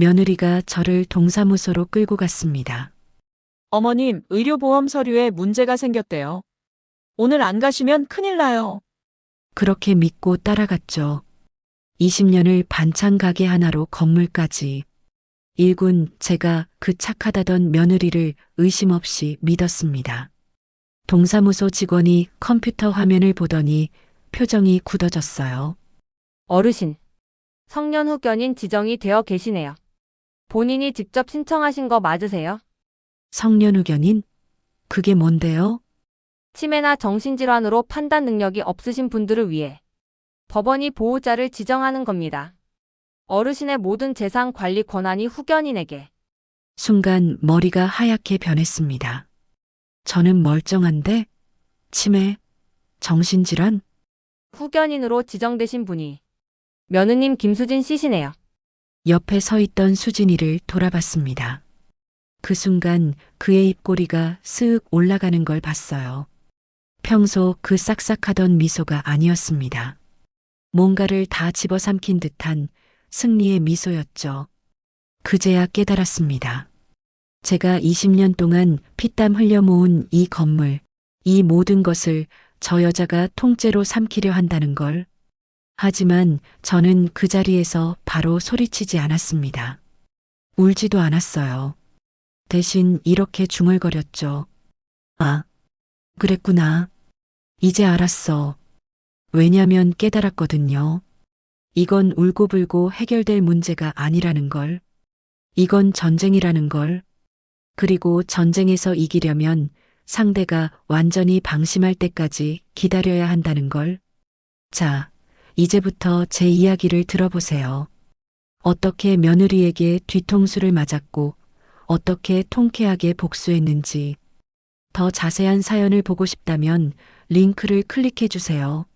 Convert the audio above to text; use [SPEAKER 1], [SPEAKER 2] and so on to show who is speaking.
[SPEAKER 1] 며느리가 저를 동사무소로 끌고 갔습니다.
[SPEAKER 2] 어머님, 의료보험 서류에 문제가 생겼대요. 오늘 안 가시면 큰일 나요.
[SPEAKER 1] 그렇게 믿고 따라갔죠. 20년을 반찬 가게 하나로 건물까지. 일군 제가 그 착하다던 며느리를 의심 없이 믿었습니다. 동사무소 직원이 컴퓨터 화면을 보더니 표정이 굳어졌어요.
[SPEAKER 3] 어르신. 성년 후견인 지정이 되어 계시네요. 본인이 직접 신청하신 거 맞으세요?
[SPEAKER 1] 성년 의견인? 그게 뭔데요?
[SPEAKER 3] 치매나 정신질환으로 판단 능력이 없으신 분들을 위해 법원이 보호자를 지정하는 겁니다. 어르신의 모든 재산 관리 권한이 후견인에게
[SPEAKER 1] 순간 머리가 하얗게 변했습니다. 저는 멀쩡한데? 치매? 정신질환?
[SPEAKER 3] 후견인으로 지정되신 분이 며느님 김수진 씨시네요.
[SPEAKER 1] 옆에 서 있던 수진이를 돌아봤습니다. 그 순간 그의 입꼬리가 쓱 올라가는 걸 봤어요. 평소 그 싹싹하던 미소가 아니었습니다. 뭔가를 다 집어삼킨 듯한 승리의 미소였죠. 그제야 깨달았습니다. 제가 20년 동안 피땀 흘려 모은 이 건물, 이 모든 것을 저 여자가 통째로 삼키려 한다는 걸. 하지만 저는 그 자리에서 바로 소리치지 않았습니다. 울지도 않았어요. 대신 이렇게 중얼거렸죠. 아, 그랬구나. 이제 알았어. 왜냐면 깨달았거든요. 이건 울고불고 해결될 문제가 아니라는 걸. 이건 전쟁이라는 걸. 그리고 전쟁에서 이기려면 상대가 완전히 방심할 때까지 기다려야 한다는 걸. 자, 이제부터 제 이야기를 들어보세요. 어떻게 며느리에게 뒤통수를 맞았고, 어떻게 통쾌하게 복수했는지. 더 자세한 사연을 보고 싶다면 링크를 클릭해 주세요.